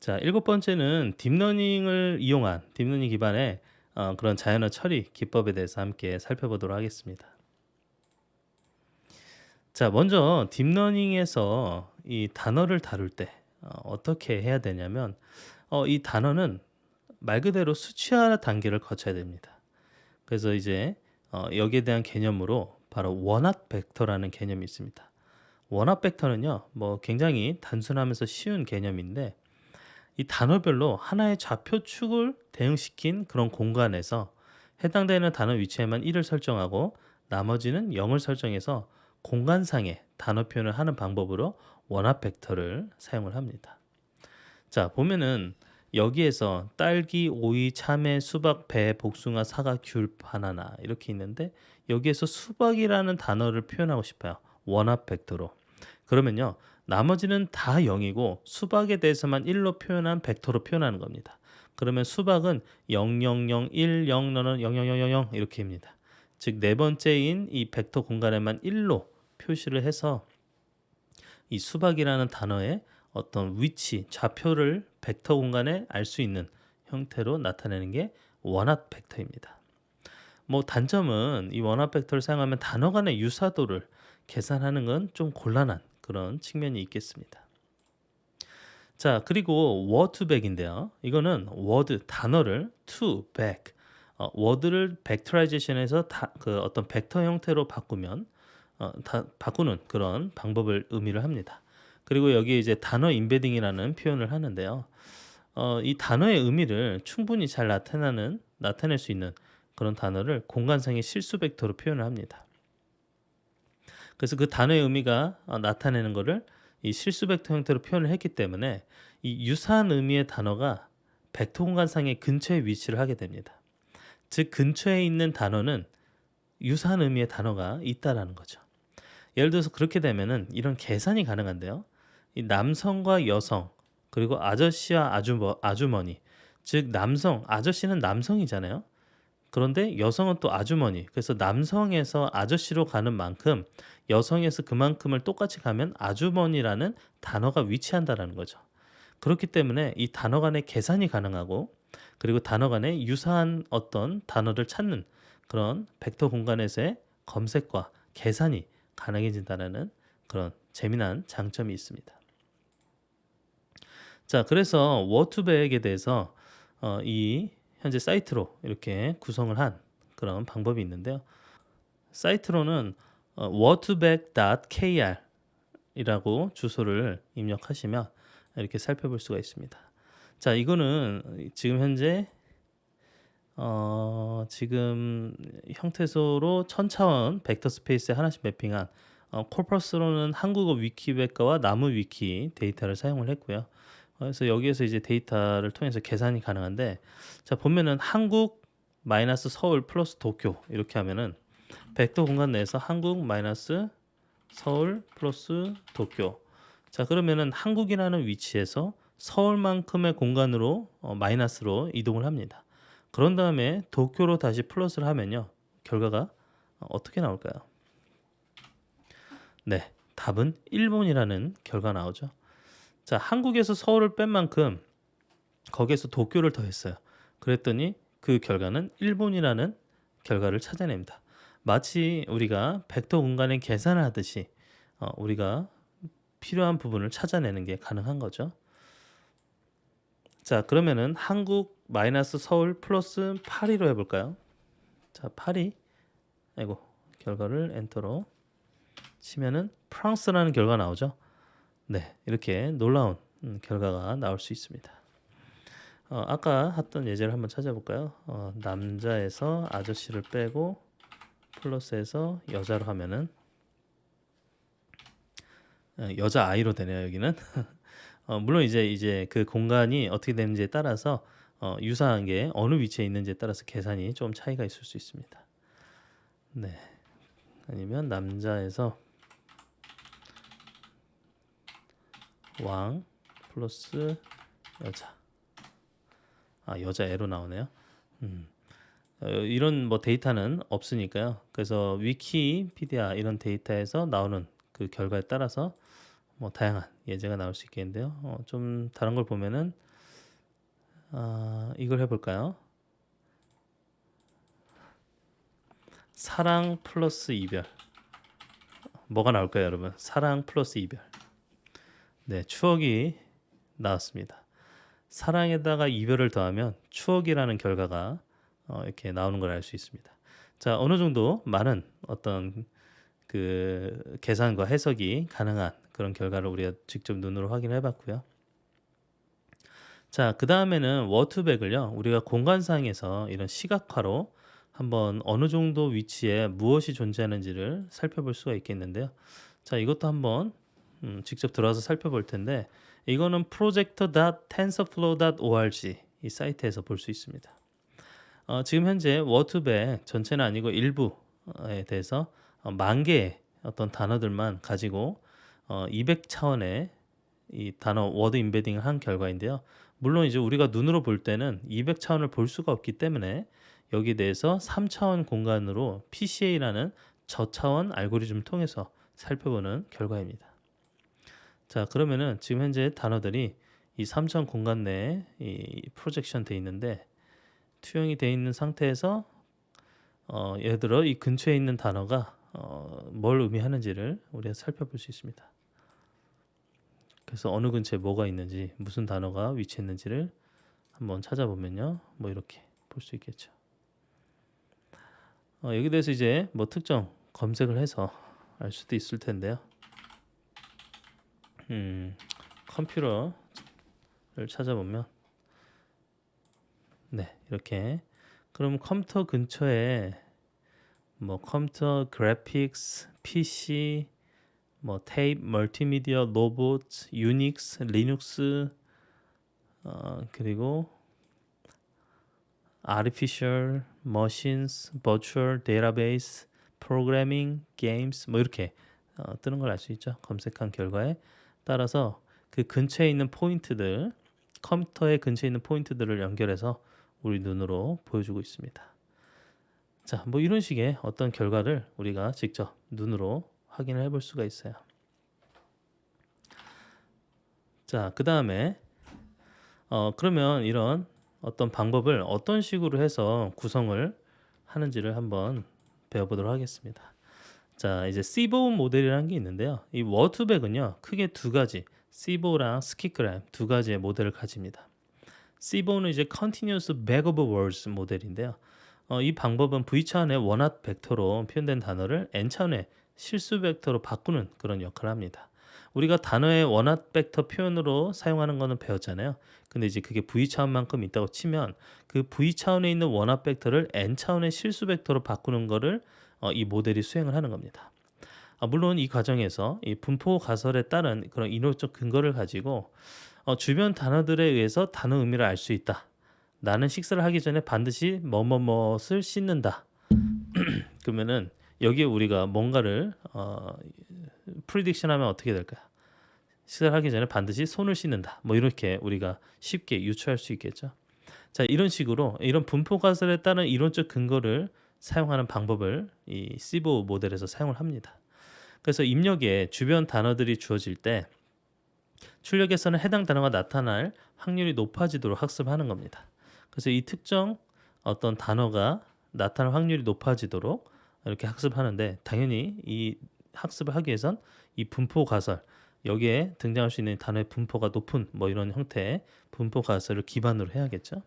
자, 일곱 번째는 딥러닝을 이용한 딥러닝 기반의 어, 그런 자연어 처리 기법에 대해서 함께 살펴보도록 하겠습니다. 자, 먼저 딥러닝에서 이 단어를 다룰 때 어, 떻게 해야 되냐면 어, 이 단어는 말 그대로 수치화 단계를 거쳐야 됩니다. 그래서 이제 어, 여기에 대한 개념으로 바로 원합 벡터라는 개념이 있습니다. 원합 벡터는요, 뭐 굉장히 단순하면서 쉬운 개념인데 이 단어별로 하나의 좌표축을 대응시킨 그런 공간에서 해당되는 단어 위치에만 1을 설정하고 나머지는 0을 설정해서 공간상의 단어 표현을 하는 방법으로 원합 벡터를 사용을 합니다. 자, 보면은 여기에서 딸기, 오이, 참외, 수박, 배, 복숭아, 사과, 귤, 바나나 이렇게 있는데 여기에서 수박이라는 단어를 표현하고 싶어요. 원합 벡터로. 그러면요. 나머지는 다 0이고 수박에 대해서만 1로 표현한 벡터로 표현하는 겁니다. 그러면 수박은 0, 0, 0, 1, 0, 너는 0, 0, 0, 0, 0 이렇게입니다. 즉 네 번째인 이 벡터 공간에만 1로 표시를 해서 이 수박이라는 단어의 어떤 위치, 좌표를 벡터 공간에 알 수 있는 형태로 나타내는 게 원합 벡터입니다. 뭐 단점은 이 원합 벡터를 사용하면 단어 간의 유사도를 계산하는 건 좀 곤란한 그런 측면이 있겠습니다. 자, 그리고 back인데요. 이거는 word 단어를 back 어, 워드를 벡터라이제이션해서 다, 그 어떤 벡터 형태로 바꾸면 어, 다, 바꾸는 그런 방법을 의미를 합니다. 그리고 여기 이제 단어 인베딩이라는 표현을 하는데요. 어, 이 단어의 의미를 충분히 잘 나타내는 나타낼 수 있는 그런 단어를 공간상의 실수 벡터로 표현을 합니다. 그래서 그 단어의 의미가 어, 나타내는 것을 이 실수 벡터 형태로 표현을 했기 때문에 이 유사한 의미의 단어가 벡터 공간상의 근처에 위치를 하게 됩니다. 즉 근처에 있는 단어는 유사한 의미의 단어가 있다라는 거죠. 예를 들어서 그렇게 되면은 이런 계산이 가능한데요. 이 남성과 여성 그리고 아저씨와 아주머, 아주머니 즉 남성 아저씨는 남성이잖아요. 그런데 여성은 또 아주머니. 그래서 남성에서 아저씨로 가는 만큼 여성에서 그만큼을 똑같이 가면 아주머니라는 단어가 위치한다라는 거죠. 그렇기 때문에 이 단어 간의 계산이 가능하고 그리고 단어 간의 유사한 어떤 단어를 찾는 그런 벡터 공간에서의 검색과 계산이 가능해진다는 그런 재미난 장점이 있습니다. 자, 그래서 워투백에 대해서 어, 이 현재 사이트로 이렇게 구성을 한 그런 방법이 있는데요. 사이트로는 어, wordback.kr 이라고 주소를 입력하시면 이렇게 살펴볼 수가 있습니다. 자, 이거는 지금 현재 어, 지금 형태소로 천차원 벡터 스페이스에 하나씩 매핑한 어, 코퍼스로는 한국어 위키백과와 나무 위키 데이터를 사용을 했고요. 그래서 여기에서 이제 데이터를 통해서 계산이 가능한데 자 보면은 한국 마이너스 서울 플러스 도쿄 이렇게 하면은 벡터 공간 내에서 한국 마이너스 서울 플러스 도쿄 자 그러면은 한국이라는 위치에서 서울만큼의 공간으로 어, 마이너스로 이동을 합니다. 그런 다음에 도쿄로 다시 플러스를 하면요 결과가 어떻게 나올까요? 네 답은 일본이라는 결과 나오죠. 자, 한국에서 서울을 뺀 만큼 거기에서 도쿄를 더했어요. 그랬더니 그 결과는 일본이라는 결과를 찾아냅니다. 마치 우리가 벡터 공간의 계산을 하듯이 어, 우리가 필요한 부분을 찾아내는 게 가능한 거죠. 자, 그러면은 한국 마이너스 서울 플러스 파리로 해볼까요? 자, 파리. 아이고, 결과를 엔터로 치면은 프랑스라는 결과 나오죠. 네, 이렇게 놀라운 음, 결과가 나올 수 있습니다. 어, 아까 했던 예제를 한번 찾아볼까요? 어, 남자에서 아저씨를 빼고 플러스에서 여자로 하면은 어, 여자 아이로 되네요 여기는. 어, 물론 이제 이제 그 공간이 어떻게 되는지에 따라서 어, 유사한 게 어느 위치에 있는지에 따라서 계산이 좀 차이가 있을 수 있습니다. 네. 아니면 남자에서 왕 플러스 여자. 아 여자 애로 나오네요. 음. 어, 이런 뭐 데이터는 없으니까요. 그래서 위키피디아 이런 데이터에서 나오는 그 결과에 따라서 뭐 다양한 예제가 나올 수 있겠는데요. 어, 좀 다른 걸 보면은 아, 이걸 해볼까요? 사랑 플러스 이별. 뭐가 나올까요, 여러분? 사랑 플러스 이별. 네, 추억이 나왔습니다. 사랑에다가 이별을 더하면 추억이라는 결과가 어, 이렇게 나오는 걸 알 수 있습니다. 자, 어느 정도 많은 어떤 그 계산과 해석이 가능한 그런 결과를 우리가 직접 눈으로 확인해 봤고요. 자, 그 다음에는 워투백을요, 우리가 공간상에서 이런 시각화로 한번 어느 정도 위치에 무엇이 존재하는지를 살펴볼 수가 있겠는데요. 자, 이것도 한번 음, 직접 들어와서 살펴볼 텐데, 이거는 projector.tensorflow.org 이 사이트에서 볼 수 있습니다. 어, 지금 현재 워투백 전체는 아니고 일부에 대해서 어, 만 개의 어떤 단어들만 가지고 어, 200 차원의 이 단어 워드 임베딩을 한 결과인데요. 물론 이제 우리가 눈으로 볼 때는 200 차원을 볼 수가 없기 때문에 여기에 대해서 3차원 공간으로 PCA라는 저차원 알고리즘을 통해서 살펴보는 결과입니다. 자, 그러면은 지금 현재 단어들이 이 3차원 공간 내에 이 프로젝션 돼 있는데 투영이 돼 있는 상태에서 어, 예를 들어 이 근처에 있는 단어가 어, 뭘 의미하는지를 우리가 살펴볼 수 있습니다. 그래서 어느 근처에 뭐가 있는지 무슨 단어가 위치했는지를 한번 찾아보면요, 뭐 이렇게 볼 수 있겠죠. 어, 여기 대해서 이제 뭐 특정 검색을 해서 알 수도 있을 텐데요. 음, 컴퓨터를 찾아보면 네 이렇게. 그럼 컴퓨터 근처에 뭐 컴퓨터 그래픽스 PC 뭐 테이프 멀티미디어 로봇 유닉스 리눅스 어, 그리고 artificial machines virtual database programming games 뭐 이렇게 어, 뜨는 걸 알 수 있죠. 검색한 결과에 따라서 그 근처에 있는 포인트들 컴퓨터의 근처에 있는 포인트들을 연결해서 우리 눈으로 보여주고 있습니다. 자, 뭐 이런 식의 어떤 결과를 우리가 직접 눈으로 확인을 해볼 수가 있어요. 자, 그 다음에 어, 그러면 이런 어떤 방법을 어떤 식으로 해서 구성을 하는지를 한번 배워보도록 하겠습니다. 자, 이제 시보 모델이라는 게 있는데요. 이 워투백은요, 크게 두 가지, 시보랑 스키그램 두 가지의 모델을 가집니다. 시보는 이제 Continuous Bag of Words 모델인데요. 어, 이 방법은 V 차원의 원합 벡터로 표현된 단어를 N 차원의 실수 벡터로 바꾸는 그런 역할을 합니다. 우리가 단어의 원합 벡터 표현으로 사용하는 거는 배웠잖아요. 근데 이제 그게 V 차원만큼 있다고 치면 그 V 차원에 있는 원합 벡터를 N 차원의 실수 벡터로 바꾸는 거를 어, 이 모델이 수행을 하는 겁니다. 아, 물론 이 과정에서 이 분포 가설에 따른 그런 인호적 근거를 가지고 어, 주변 단어들에 의해서 단어 의미를 알 수 있다. 나는 식사를 하기 전에 반드시 뭐뭐뭐를 씻는다. 그러면은 여기에 우리가 뭔가를 어, 프리딕션 하면 어떻게 될까요? 식사를 하기 전에 반드시 손을 씻는다. 뭐 이렇게 우리가 쉽게 유추할 수 있겠죠. 자, 이런 식으로 이런 분포 가설에 따른 이론적 근거를 사용하는 방법을 이 시보 모델에서 사용을 합니다. 그래서 입력에 주변 단어들이 주어질 때 출력에서는 해당 단어가 나타날 확률이 높아지도록 학습하는 겁니다. 그래서 이 특정 어떤 단어가 나타날 확률이 높아지도록 이렇게 학습하는데 당연히 이 학습을 하기 위해선 이 분포 가설 여기에 등장할 수 있는 단어의 분포가 높은 뭐 이런 형태의 분포 가설을 기반으로 해야겠죠.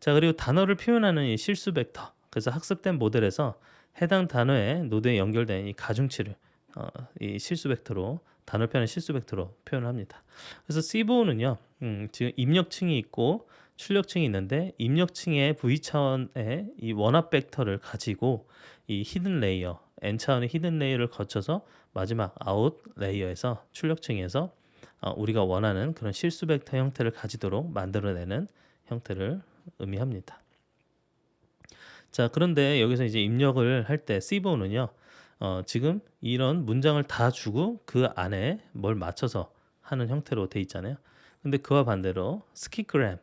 자 그리고 단어를 표현하는 이 실수 벡터 그래서 학습된 모델에서 해당 단어의 노드에 연결된 이 가중치를 어, 이 실수 벡터로 단어 표현의 실수 벡터로 표현을 합니다. 그래서 C보호는요, 음, 지금 입력층이 있고 출력층이 있는데 입력층의 V 차원의 이 원합 벡터를 가지고 이 히든 레이어 N 차원의 히든 레이어를 거쳐서 마지막 아웃 레이어에서 출력층에서 어, 우리가 원하는 그런 실수 벡터 형태를 가지도록 만들어내는 형태를 의미합니다. 자, 그런데 여기서 이제 입력을 할 때 C보호는요. 어, 지금 이런 문장을 다 주고 그 안에 뭘 맞춰서 하는 형태로 돼 있잖아요. 근데 그와 반대로 스키그램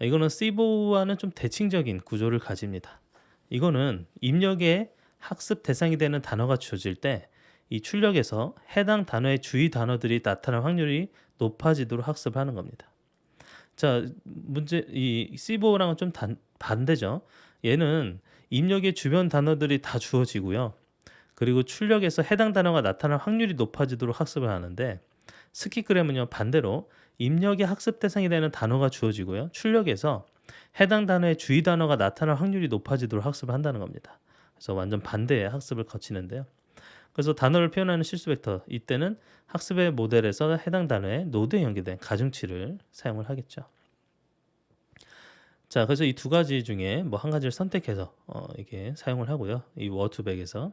이거는 C보와는 좀 대칭적인 구조를 가집니다. 이거는 입력의 학습 대상이 되는 단어가 주어질 때 이 출력에서 해당 단어의 주의 단어들이 나타날 확률이 높아지도록 학습하는 겁니다. 자, 문제 이 C5랑은 좀 단, 반대죠. 얘는 입력의 주변 단어들이 다 주어지고요. 그리고 출력에서 해당 단어가 나타날 확률이 높아지도록 학습을 하는데 스키그램은요 반대로 입력의 학습 대상이 되는 단어가 주어지고요. 출력에서 해당 단어의 주의 단어가 나타날 확률이 높아지도록 학습을 한다는 겁니다. 그래서 완전 반대의 학습을 거치는데요. 그래서 단어를 표현하는 실수 벡터 이때는 학습의 모델에서 해당 단어의 노드에 연계된 가중치를 사용을 하겠죠. 자, 그래서 이 두 가지 중에 뭐 한 가지를 선택해서 어, 이게 사용을 하고요. 이 워투백에서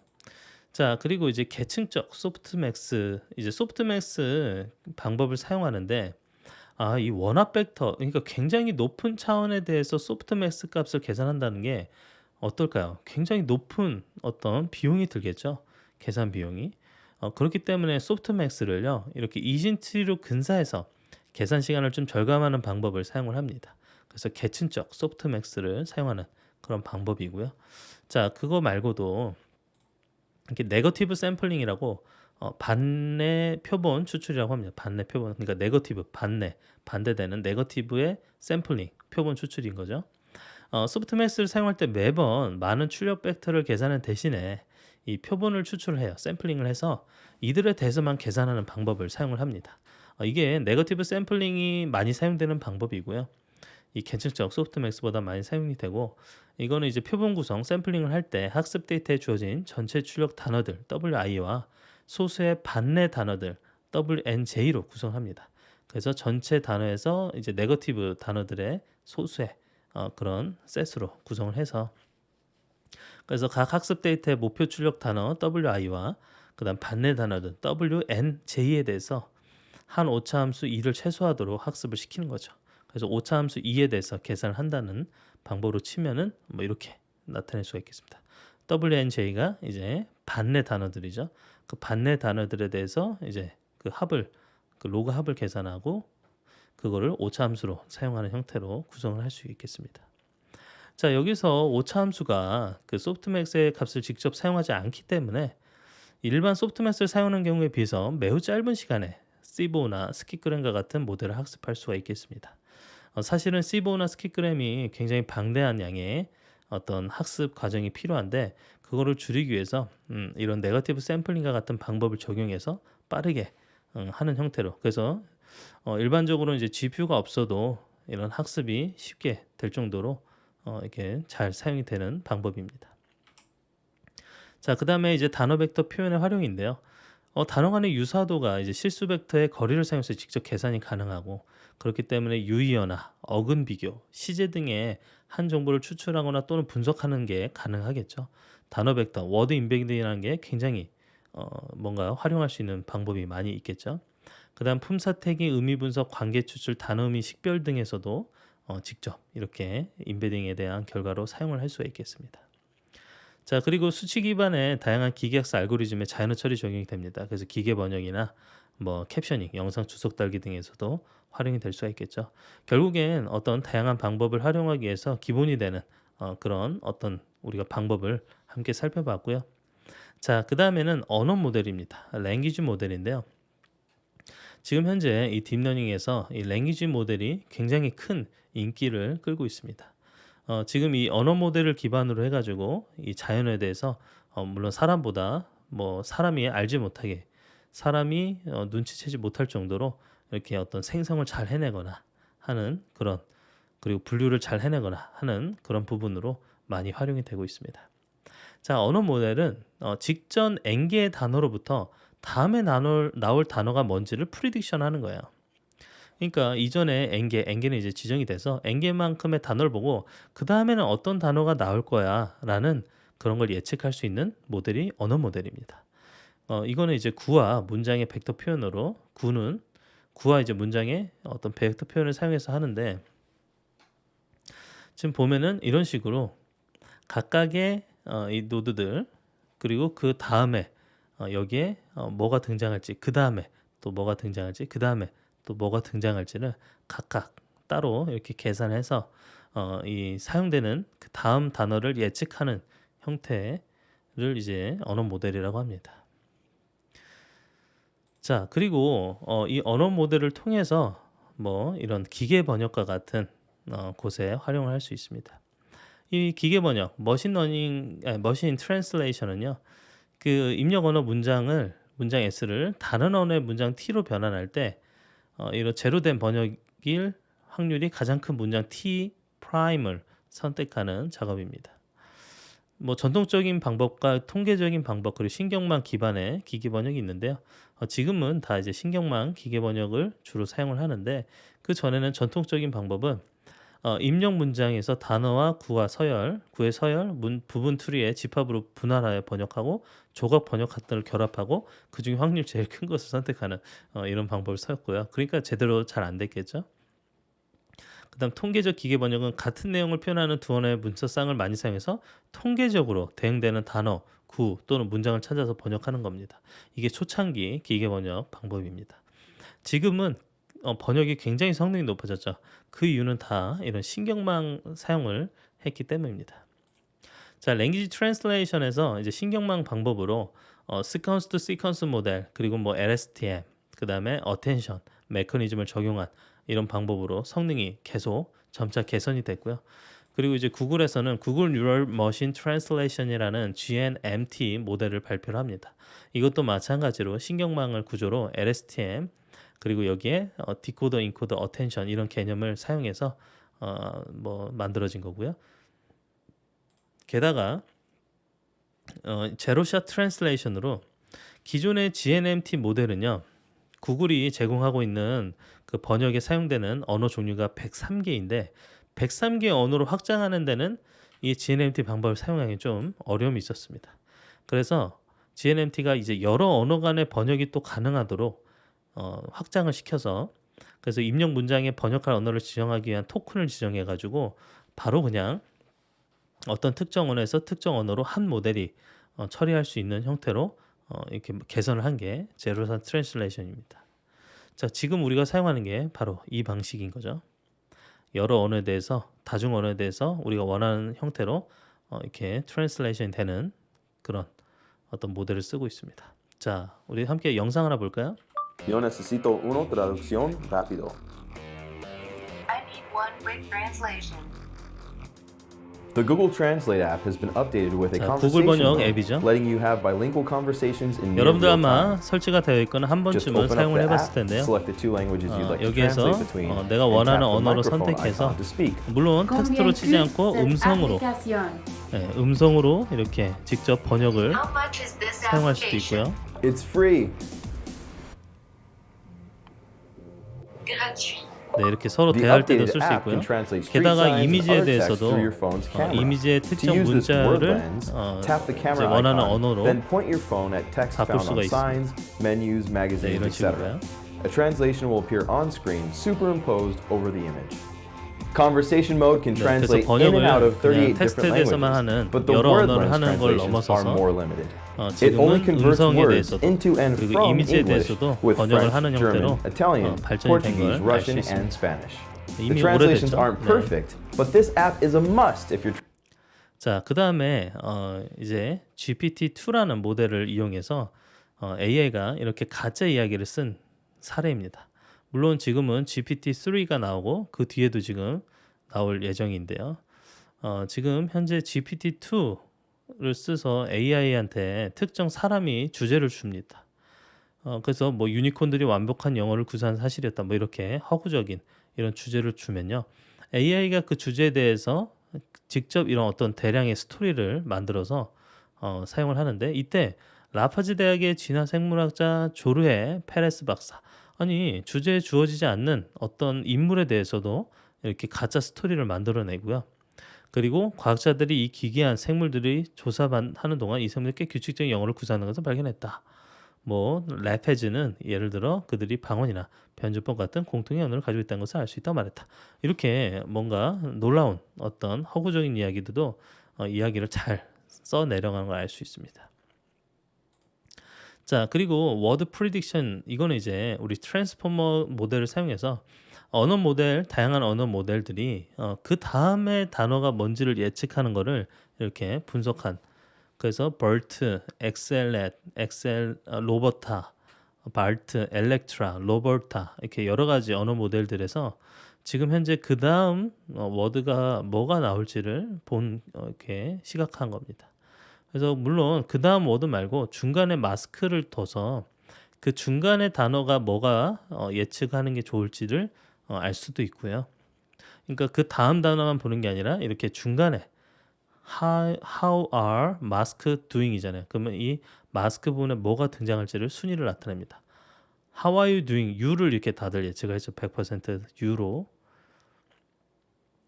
자, 그리고 이제 계층적 소프트맥스 이제 소프트맥스 방법을 사용하는데 아, 이 원합 벡터 그러니까 굉장히 높은 차원에 대해서 소프트맥스 값을 계산한다는 게 어떨까요? 굉장히 높은 어떤 비용이 들겠죠. 계산 비용이. 어, 그렇기 때문에 소프트맥스를요. 이렇게 이진트로 근사해서 계산 시간을 좀 절감하는 방법을 사용을 합니다. 그래서 계층적 소프트맥스를 사용하는 그런 방법이고요. 자, 그거 말고도 이렇게 네거티브 샘플링이라고 어, 반내 표본 추출이라고 합니다. 반내 표본 그러니까 네거티브 반내 반대되는 네거티브의 샘플링 표본 추출인 거죠. 어, 소프트맥스를 사용할 때 매번 많은 출력 벡터를 계산하는 대신에 이 표본을 추출해요. 샘플링을 해서 이들에 대해서만 계산하는 방법을 사용을 합니다. 어, 이게 네거티브 샘플링이 많이 사용되는 방법이고요. 이 계층적 소프트맥스보다 많이 사용이 되고 이거는 이제 표본 구성 샘플링을 할 때 학습 데이터에 주어진 전체 출력 단어들 WI와 소수의 반내 단어들 WNJ로 구성합니다. 그래서 전체 단어에서 이제 네거티브 단어들의 소수의 어, 그런 셋으로 구성을 해서 그래서 각 학습 데이터의 목표 출력 단어 WI와 그다음 반내 단어들 WNJ에 대해서 한 오차 함수 2를 최소화하도록 학습을 시키는 거죠. 그래서 오차 함수 2에 대해서 계산을 한다는 방법으로 치면은 뭐 이렇게 나타낼 수가 있겠습니다. WNJ가 이제 반내 단어들이죠. 그 반내 단어들에 대해서 이제 그 합을 그 로그 합을 계산하고 그거를 오차 함수로 사용하는 형태로 구성을 할 수 있겠습니다. 자 여기서 오차 함수가 그 소프트맥스의 값을 직접 사용하지 않기 때문에 일반 소프트맥스를 사용하는 경우에 비해서 매우 짧은 시간에 시보나 스키그램과 같은 모델을 학습할 수가 있겠습니다. 어, 사실은 시보나 스키그램이 굉장히 방대한 양의 어떤 학습 과정이 필요한데 그거를 줄이기 위해서 음, 이런 네거티브 샘플링과 같은 방법을 적용해서 빠르게 음, 하는 형태로 그래서 어, 일반적으로 이제 GPU가 없어도 이런 학습이 쉽게 될 정도로 어, 이렇게 잘 사용이 되는 방법입니다. 자, 그 다음에 이제 단어 벡터 표현의 활용인데요. 어, 단어 간의 유사도가 이제 실수 벡터의 거리를 사용해서 직접 계산이 가능하고 그렇기 때문에 유의어나 어근 비교, 시제 등의 한 정보를 추출하거나 또는 분석하는 게 가능하겠죠. 단어 벡터, 워드 인베딩이라는 게 굉장히 어, 뭔가 활용할 수 있는 방법이 많이 있겠죠. 그다음 품사태기, 의미 분석, 관계 추출, 단어 의미 식별 등에서도 어, 직접 이렇게 인베딩에 대한 결과로 사용을 할 수가 있겠습니다. 자 그리고 수치 기반의 다양한 기계학습 알고리즘의 자연어 처리 적용이 됩니다. 그래서 기계 번역이나 뭐 캡셔닝, 영상 주석 달기 등에서도 활용이 될 수가 있겠죠. 결국엔 어떤 다양한 방법을 활용하기 위해서 기본이 되는 어, 그런 어떤 우리가 방법을 함께 살펴봤고요. 자, 그 다음에는 언어 모델입니다. 랭귀지 모델인데요. 지금 현재 이 딥러닝에서 이 랭귀지 모델이 굉장히 큰 인기를 끌고 있습니다. 어, 지금 이 언어 모델을 기반으로 해가지고 이 자연어에 대해서 어, 물론 사람보다 뭐 사람이 알지 못하게 사람이 어, 눈치채지 못할 정도로 이렇게 어떤 생성을 잘 해내거나 하는 그런 그리고 분류를 잘 해내거나 하는 그런 부분으로 많이 활용이 되고 있습니다. 자 언어 모델은 어, 직전 n개의 단어로부터 다음에 나올, 나올 단어가 뭔지를 프리딕션 하는 거예요. 그러니까 이전에 n개, n개는 이제 지정이 돼서 n개만큼의 단어를 보고 그 다음에는 어떤 단어가 나올 거야라는 그런 걸 예측할 수 있는 모델이 언어 모델입니다. 어, 이거는 이제 구와 문장의 벡터 표현으로 구는 구와 이제 문장의 어떤 벡터 표현을 사용해서 하는데 지금 보면은 이런 식으로 각각의 어, 이 노드들 그리고 그 다음에 어, 여기에 어, 뭐가 등장할지 그 다음에 또 뭐가 등장할지 그 다음에 또 뭐가 등장할지를 각각 따로 이렇게 계산해서 어, 이 사용되는 그 다음 단어를 예측하는 형태를 이제 언어 모델이라고 합니다. 자 그리고 어, 이 언어 모델을 통해서 뭐 이런 기계 번역과 같은 어, 곳에 활용을 할 수 있습니다. 이 기계 번역, 머신 러닝, 아니, 머신 트랜슬레이션은요. 그 입력 언어 문장을 문장 S를 다른 언어의 문장 T로 변환할 때 어, 이런 제로된 번역일 확률이 가장 큰 문장 T 프라임을 선택하는 작업입니다. 뭐 전통적인 방법과 통계적인 방법 그리고 신경망 기반의 기계 번역이 있는데요. 어, 지금은 다 이제 신경망 기계 번역을 주로 사용을 하는데 그 전에는 전통적인 방법은 어, 입력 문장에서 단어와 구와 서열, 구의 서열, 문, 부분 트리의 집합으로 분할하여 번역하고 조각 번역 같은 걸 결합하고 그 중에 확률 제일 큰 것을 선택하는 어, 이런 방법을 썼고요. 그러니까 제대로 잘 안 됐겠죠. 그다음 통계적 기계 번역은 같은 내용을 표현하는 두 언어의 문서 쌍을 많이 사용해서 통계적으로 대응되는 단어, 구 또는 문장을 찾아서 번역하는 겁니다. 이게 초창기 기계 번역 방법입니다. 지금은 어, 번역이 굉장히 성능이 높아졌죠. 그 이유는 다 이런 신경망 사용을 했기 때문입니다. 자, 랭귀지 트랜슬레이션에서 이제 신경망 방법으로 어, 시퀀스 투 시퀀스 모델 그리고 뭐 LSTM 그다음에 어텐션 메커니즘을 적용한 이런 방법으로 성능이 계속 점차 개선이 됐고요. 그리고 이제 구글에서는 구글 뉴럴 머신 트랜슬레이션이라는 GNMT 모델을 발표를 합니다. 이것도 마찬가지로 신경망을 구조로 LSTM 그리고 여기에 어, 디코더, 인코더, 어텐션 이런 개념을 사용해서 어, 뭐 만들어진 거고요. 게다가 어, 제로샷 트랜슬레이션으로 기존의 GNMT 모델은요. 구글이 제공하고 있는 그 번역에 사용되는 언어 종류가 103개인데 103개 언어로 확장하는 데는 이 GNMT 방법을 사용하기 좀 어려움이 있었습니다. 그래서 GNMT가 이제 여러 언어 간의 번역이 또 가능하도록 어, 확장을 시켜서 그래서 입력 문장에 번역할 언어를 지정하기 위한 토큰을 지정해 가지고 바로 그냥 어떤 특정 언어에서 특정 언어로 한 모델이 어, 처리할 수 있는 형태로 어, 이렇게 개선을 한 게 제로산 트랜슬레이션입니다. 자, 지금 우리가 사용하는 게 바로 이 방식인 거죠. 여러 언어에 대해서 다중 언어에 대해서 우리가 원하는 형태로 어, 이렇게 트랜슬레이션이 되는 그런 어떤 모델을 쓰고 있습니다. 자, 우리 함께 영상 하나 볼까요? Yo necesito una traducción rápido. I need one quick translation. The Google Translate app has been updated with a 자, conversation 구글 번역 mode, 앱이죠. letting you have bilingual conversations in near 여러분들 real 아마 time. 설치가 되어 있거나 한 Just 번쯤은 open up 사용을 the 해봤을 app, 텐데요. select the two languages you'd 어, like to 여기에서 translate between, 어, 내가 and 원하는 tap the 언어로 microphone 선택해서 icon to speak. 물론 텍스트로 치지 않고 음성으로 네, 음성으로 이렇게 직접 번역을 How much is this 사용할 수도 application? 있고요. It's free. 네, 이렇게 서로 The 대할 때도 updated 쓸 수 app 있고요. can translate street 게다가 signs and 이미지에 other text 대해서도 through your phone's 어, camera. 이미지의 To 특정 use this word 문자를 lens, 어, tap the 이제 camera 원하는 icon, 언어로 then point your phone at text 다 볼 found 수가 on 있습니다. signs, menus, 네, magazines, 이런 etc. 식으로요. A translation will appear on screen, superimposed over the image. Conversation mode can 네, translate 그래서 in and out 번역을 of 그냥 38 different 텍스트에서만 languages, 하는 but the 여러 word 언어를 lens 하는 걸 translations are 넘어서서 more limited. 어, It only 지금은 converts 음성에 words 대해서도 into and 그리고 from 이미지에 English 대해서도 with 번역을 French, 하는 German, 형태로 Italian, 어, 발전이 된 Portuguese, 걸 알 수 Russian, 있습니다. and Spanish. The 이미 translations 오래됐죠. aren't 네. perfect, but this app is a must if you're 자, 그 다음에 어, 이제 GPT-2라는 모델을 이용해서 어, AI가 이렇게 가짜 이야기를 쓴 사례입니다. 물론 지금은 GPT-3가 나오고 그 뒤에도 지금 나올 예정인데요. 어, 지금 현재 GPT-2를 써서 AI한테 특정 사람이 주제를 줍니다. 어, 그래서 뭐 유니콘들이 완벽한 영어를 구사한 사실이었다. 뭐 이렇게 허구적인 이런 주제를 주면요. AI가 그 주제에 대해서 직접 이런 어떤 대량의 스토리를 만들어서 어, 사용을 하는데 이때 라파즈 대학의 진화 생물학자 조르헤 페레스 박사 아니 주제에 주어지지 않는 어떤 인물에 대해서도 이렇게 가짜 스토리를 만들어내고요. 그리고 과학자들이 이 기괴한 생물들이 조사하는 동안 이 생물이 꽤 규칙적인 영어를 구사하는 것을 발견했다. 뭐 라페즈는 예를 들어 그들이 방언이나 변주법 같은 공통의 언어를 가지고 있다는 것을 알 수 있다고 말했다. 이렇게 뭔가 놀라운 어떤 허구적인 이야기들도 어, 이야기를 잘 써내려가는 걸 알 수 있습니다. 자 그리고 워드 프리딕션 이거는 이제 우리 트랜스포머 모델을 사용해서 언어 모델 다양한 언어 모델들이 어, 그 다음에 단어가 뭔지를 예측하는 거를 이렇게 분석한 그래서 벌트, 엑셀렛, 엑셀, 어, 로버타 발트, 엘렉트라, 로버타 이렇게 여러 가지 언어 모델들에서 지금 현재 그 다음 어, 워드가 뭐가 나올지를 본 어, 이렇게 시각한 겁니다. 그래서 물론 그 다음 워드 말고 중간에 마스크를 둬서 그 중간에 단어가 뭐가 어, 예측하는 게 좋을지를 어, 알 수도 있고요. 그러니까 그 다음 단어만 보는 게 아니라 이렇게 중간에 how, how are mask doing이잖아요. 그러면 이 마스크 부분에 뭐가 등장할지를 순위를 나타냅니다. How are you doing? you를 이렇게 다들 예측했죠. 100% you로.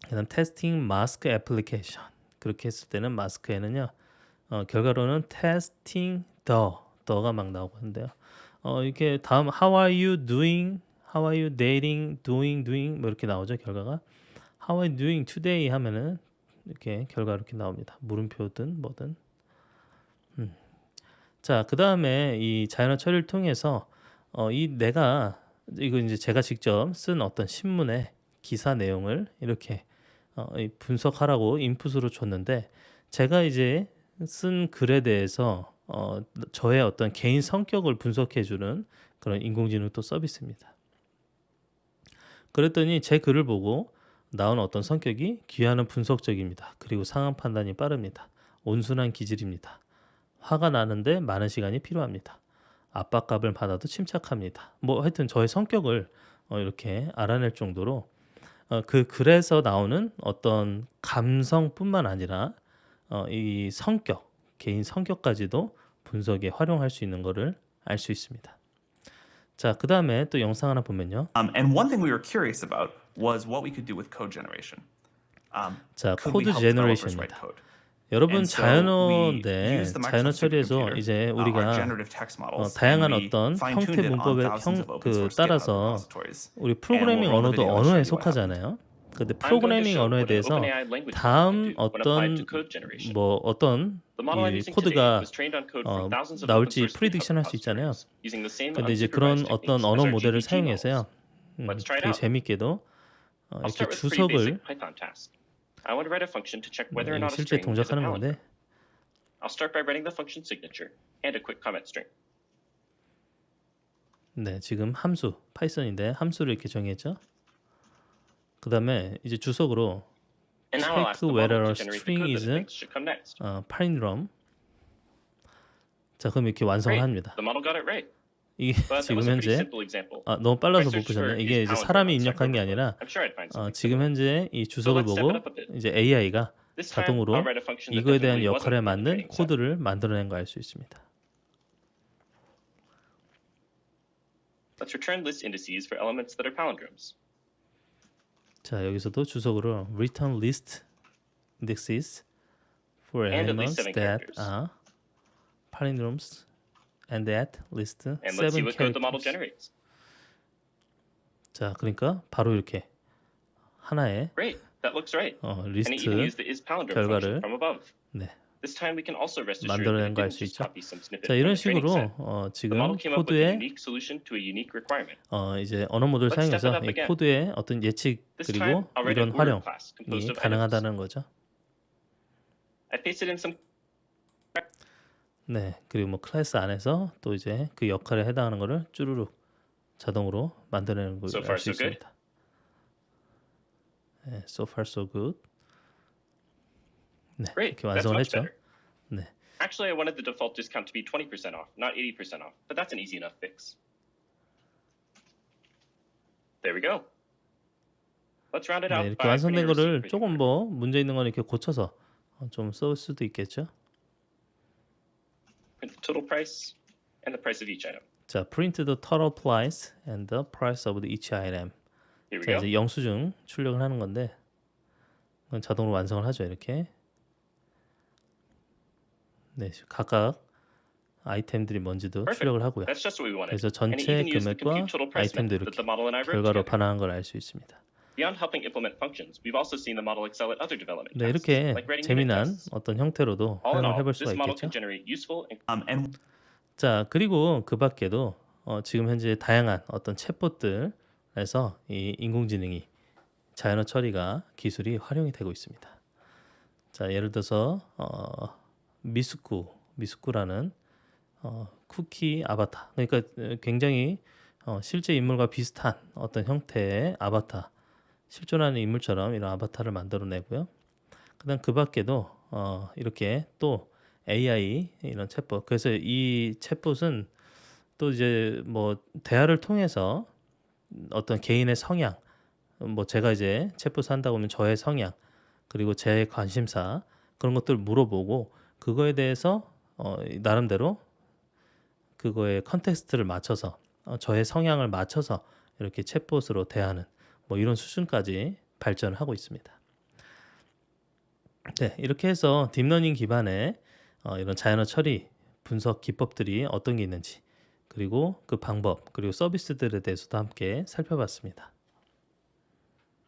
그다음 testing mask application. 그렇게 했을 때는 마스크에는요. 어, 결과로는 testing the the가 막 나오고 하는데요. 어, 이렇게 다음 how are you doing? how are you dating? doing doing 뭐 이렇게 나오죠, 결과가. how are you doing today 하면은 이렇게 결과 이렇게 나옵니다. 물음표든 뭐든. 음. 자, 그 다음에 이 자연어 처리를 통해서 어, 이 내가 이거 이제 제가 직접 쓴 어떤 신문의 기사 내용을 이렇게 어, 이 분석하라고 인풋으로 줬는데 제가 이제 쓴 글에 대해서 어, 저의 어떤 개인 성격을 분석해주는 그런 인공지능 또 서비스입니다. 그랬더니 제 글을 보고 나온 어떤 성격이 귀하는 분석적입니다. 그리고 상황 판단이 빠릅니다. 온순한 기질입니다. 화가 나는데 많은 시간이 필요합니다. 압박감을 받아도 침착합니다. 뭐 하여튼 저의 성격을 어, 이렇게 알아낼 정도로 어, 그 글에서 나오는 어떤 감성뿐만 아니라 어, 이 성격, 개인 성격까지도 분석에 활용할 수 있는 것을 알 수 있습니다. 자, 그 다음에 또 영상 하나 보면요. Um, and one thing we were curious about was what we could do with code generation. Um, 자, 코드 제너레이션입니다. 여러분 자연어인데 자연어 처리에서 이제 uh, 우리가 어, 다양한 어떤 형태 문법에 형 그 따라서. 우리 프로그래밍 언어도 언어에 속하잖아요. 근데 프로그래밍 언어에 대해서 다음 어떤. 뭐 어떤 코드가 어, 나올지 프리딕션 할 수 있잖아요. 근데 이제 그런 어떤 언어 모델을 사용해서요. 음, 되게. 재밌게도 어, 이렇게 주석을 네, 실제 동작하는. 건데. 네, 지금 함수 파이썬인데 함수를 이렇게 정했죠. 그다음에 이제 주석으로 the whether string is. 어, palindrome. 자, 그럼 이렇게 완성을. 합니다. 이게 지금 현재. 아, 너무 빨라서 못 보셨네. 이게 이제 사람이 입력한 게 아니라 어, 지금. 현재 이 주석을 보고. 이제 AI가 자동으로 이거에 대한 역할에 맞는. 코드를 만들어낸 거알수 있습니다. Let's return list indices for elements that are palindromes. 자, 여기서도 주석으로 return list indexes for seven that are palindromes and that list And let's see seven what code the model characters. generates. 자, 그러니까 바로 이렇게 하나의 Great, that looks right. 어, And it even 리스트 used the is palindrome 결과를 function from above. 네. This time we can also rest assured that 만들어낸 거 알 수 있죠. copy some snippet 자, 이런 식으로. 어, 지금 코드에 unique solution to a unique requirement. 어, 이제 언어 모드를 사용해서 이. 코드의 어떤 예측 그리고 이런 활용이. 가능하다는 거죠. 네, 그리고 뭐 클래스 안에서 또 이제 그 역할에 해당하는 거를 쭈루룩 자동으로 만들어내는 걸 So 알 far, 수 so good? 있습니다. 네, so far so good. 네, great. 이렇게 That's 완성을 much 했죠. better. 네, Actually, I wanted the default discount to be 20% off, not 80% off, but that's an easy enough fix. There we go. Let's round it out 네 이렇게 by 완성된 receipt 거를 for 조금. 뭐 문제 있는 건 이렇게 고쳐서 어, 좀 써올 수도 있겠죠. Print the total price and the price of each item. 자, print the total price and the price of each item. Here we 자, go. 이제 영수증 출력을 하는 건데 그건 자동으로 완성을 하죠. 이렇게. 네, 각각 아이템들이 뭔지도. 출력을 하고요. 그래서 전체 금액과 wrote 결과로. 반환한 걸 알 수 있습니다. 네, 이렇게 재미난. 어떤 형태로도 활용을 해볼 수가 있겠죠. Um, 자, 그리고 그 밖에도 어, 지금 현재 다양한 어떤 챗봇들에서 이 인공지능이 자연어 처리가 기술이 활용이 되고 있습니다. 자, 예를 들어서 어, 미스쿠, 미스쿠라는 어, 쿠키 아바타. 그러니까 어, 굉장히 어, 실제 인물과 비슷한 어떤 형태의 아바타, 실존하는 인물처럼 이런 아바타를 만들어내고요. 그다음 그 밖에도 어, 이렇게 또 AI 이런 챗봇. 그래서 이 챗봇은 또 이제 뭐 대화를 통해서 어떤 개인의 성향, 뭐 제가 이제 챗봇 한다고 하면 저의 성향 그리고 제 관심사 그런 것들 물어보고 그거에 대해서 어, 나름대로 그거의 컨텍스트를 맞춰서 어, 저의 성향을 맞춰서 이렇게 챗봇으로 대하는 뭐 이런 수준까지 발전을 하고 있습니다. 네, 이렇게 해서 딥러닝 기반의 어, 이런 자연어 처리 분석 기법들이 어떤 게 있는지 그리고 그 방법 그리고 서비스들에 대해서도 함께 살펴봤습니다.